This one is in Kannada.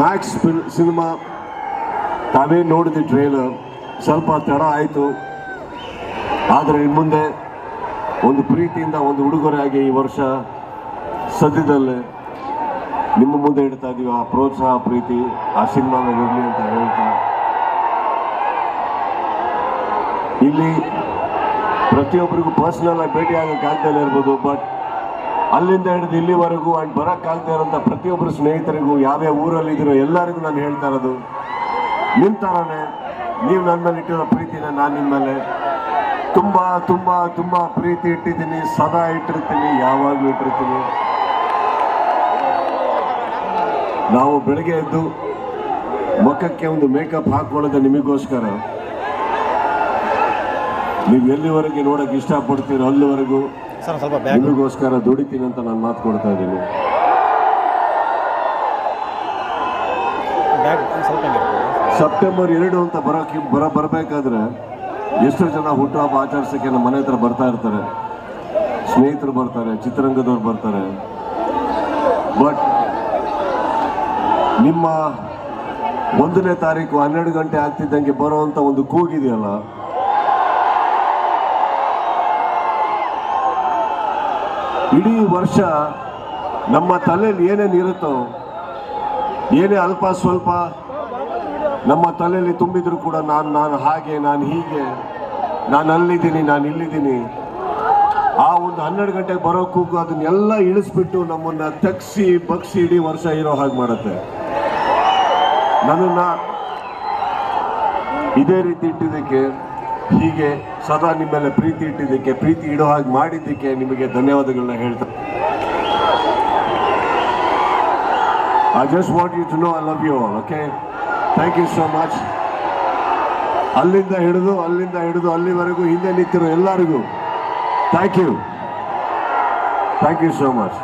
ಮ್ಯಾಕ್ಸ್ ಸಿನಿಮಾ ತಾವೇ ನೋಡಿದ ಟ್ರೇಲರ್ ಸ್ವಲ್ಪ ತಡ ಆಯಿತು. ಆದರೆ ಇನ್ನು ಮುಂದೆ ಒಂದು ಪ್ರೀತಿಯಿಂದ ಒಂದು ಉಡುಗೊರೆಯಾಗಿ ಈ ವರ್ಷ ಸದ್ಯದಲ್ಲೇ ನಿಮ್ಮ ಮುಂದೆ ಇಡ್ತಾ ಇದೀವಿ. ಆ ಪ್ರೋತ್ಸಾಹ, ಪ್ರೀತಿ, ಆ ಸಿನಿಮಾ ಮೇಲೆ ಇರಲಿ ಅಂತ ಹೇಳ್ತಾ. ಇಲ್ಲಿ ಪ್ರತಿಯೊಬ್ಬರಿಗೂ ಪರ್ಸನಲ್ ಆಗಿ ಭೇಟಿ ಆಗೋಕ್ಕೆ ಆಗ್ತಾ ಇರ್ಬೋದು ಬಟ್ ಅಲ್ಲಿಂದ ಹಿಡಿದು ಇಲ್ಲಿವರೆಗೂ ಆ್ಯಂಡ್ ಬರೋಕ್ಕಾಗದೇ ಇರೋಂಥ ಪ್ರತಿಯೊಬ್ಬರು ಸ್ನೇಹಿತರಿಗೂ ಯಾವ್ಯಾವ ಊರಲ್ಲಿ ಇದ್ದೀರೋ ಎಲ್ಲರಿಗೂ ನಾನು ಹೇಳ್ತಾ ಇರೋದು ನಿಮ್ಮ ಥರನೇ ನೀವು ನನ್ನ ಮೇಲೆ ಇಟ್ಟಿರೋ ಪ್ರೀತಿನ ನಾನು ನಿಮ್ಮ ಮೇಲೆ. ತುಂಬ ತುಂಬ ತುಂಬ ಪ್ರೀತಿ ಇಟ್ಟಿದ್ದೀನಿ, ಸದಾ ಇಟ್ಟಿರ್ತೀನಿ, ಯಾವಾಗಲೂ ಇಟ್ಟಿರ್ತೀನಿ. ನಾವು ಬೆಳಗ್ಗೆ ಎದ್ದು ಮುಖಕ್ಕೆ ಒಂದು ಮೇಕಪ್ ಹಾಕ್ಕೊಳ್ಳೋದು ನಿಮಗೋಸ್ಕರ. ನೀವು ಎಲ್ಲಿವರೆಗೆ ನೋಡೋಕೆ ಇಷ್ಟಪಡ್ತೀರೋ ಅಲ್ಲಿವರೆಗೂ ನಿಮಗೋಸ್ಕರ ದುಡಿತೀನಿ ಅಂತ ನಾನು ಮಾತು ಕೊಡ್ತಾ ಇದ್ದೀನಿ. ಸೆಪ್ಟೆಂಬರ್ ಎರಡು ಅಂತ ಬರೋಕೆ ಬರ ಬರಬೇಕಾದ್ರೆ ಎಷ್ಟು ಜನ ಹುಟ್ಟುಹಬ್ಬ ಆಚರಿಸೋಕ್ಕೆ ನಮ್ಮ ಮನೆ ಹತ್ರ ಬರ್ತಾ ಇರ್ತಾರೆ. ಸ್ನೇಹಿತರು ಬರ್ತಾರೆ ಚಿತ್ರರಂಗದವ್ರು ಬರ್ತಾರೆ. ಬಟ್ ನಿಮ್ಮ ಒಂದನೇ ತಾರೀಕು ಹನ್ನೆರಡು ಗಂಟೆ ಆಗ್ತಿದ್ದಂಗೆ ಬರೋವಂಥ ಒಂದು ಕೂಗಿದೆಯಲ್ಲ ಇಡೀ ವರ್ಷ ನಮ್ಮ ತಲೆಯಲ್ಲಿ ಏನೇನು ಇರುತ್ತೋ, ಏನೇ ಅಲ್ಪ ಸ್ವಲ್ಪ ನಮ್ಮ ತಲೆಯಲ್ಲಿ ತುಂಬಿದ್ರು ಕೂಡ ನಾನು ನಾನು ಹಾಗೆ, ನಾನು ಹೀಗೆ, ನಾನು ಅಲ್ಲಿದ್ದೀನಿ, ನಾನು ಇಲ್ಲಿದ್ದೀನಿ. ಆ ಒಂದು ಹನ್ನೆರಡು ಗಂಟೆಗೆ ಬರೋ ಕೂಗು ಅದನ್ನೆಲ್ಲ ಇಳಿಸ್ಬಿಟ್ಟು ನಮ್ಮನ್ನ ತಗ್ಸಿ, ಬಗ್ಸಿ ಇಡೀ ವರ್ಷ ಇರೋ ಹಾಗೆ ಮಾಡುತ್ತೆ. ನನ್ನನ್ನು ಇದೇ ರೀತಿ ಇಟ್ಟಿದ್ದಕ್ಕೆ ಹೀಗೆ ಸದಾ ನಿಮ್ಮೆಲ್ಲ ಮೇಲೆ ಪ್ರೀತಿ ಇಟ್ಟಿದ್ದಕ್ಕೆ, ಪ್ರೀತಿ ಇಡೋ ಹಾಗೆ ಮಾಡಿದ್ದಕ್ಕೆ ನಿಮಗೆ ಧನ್ಯವಾದಗಳನ್ನ ಹೇಳ್ತಾ I just want you to know I love you all okay thank you so much ಅಲ್ಲಿಂದ ಹಿಡಿದು ಅಲ್ಲಿಂದ ಹಿಡಿದು, ಅಲ್ಲಿವರೆಗೂ ಹಿಂದೆ ನಿಂತಿರೋ ಎಲ್ಲರಿಗೂ thank you thank you so much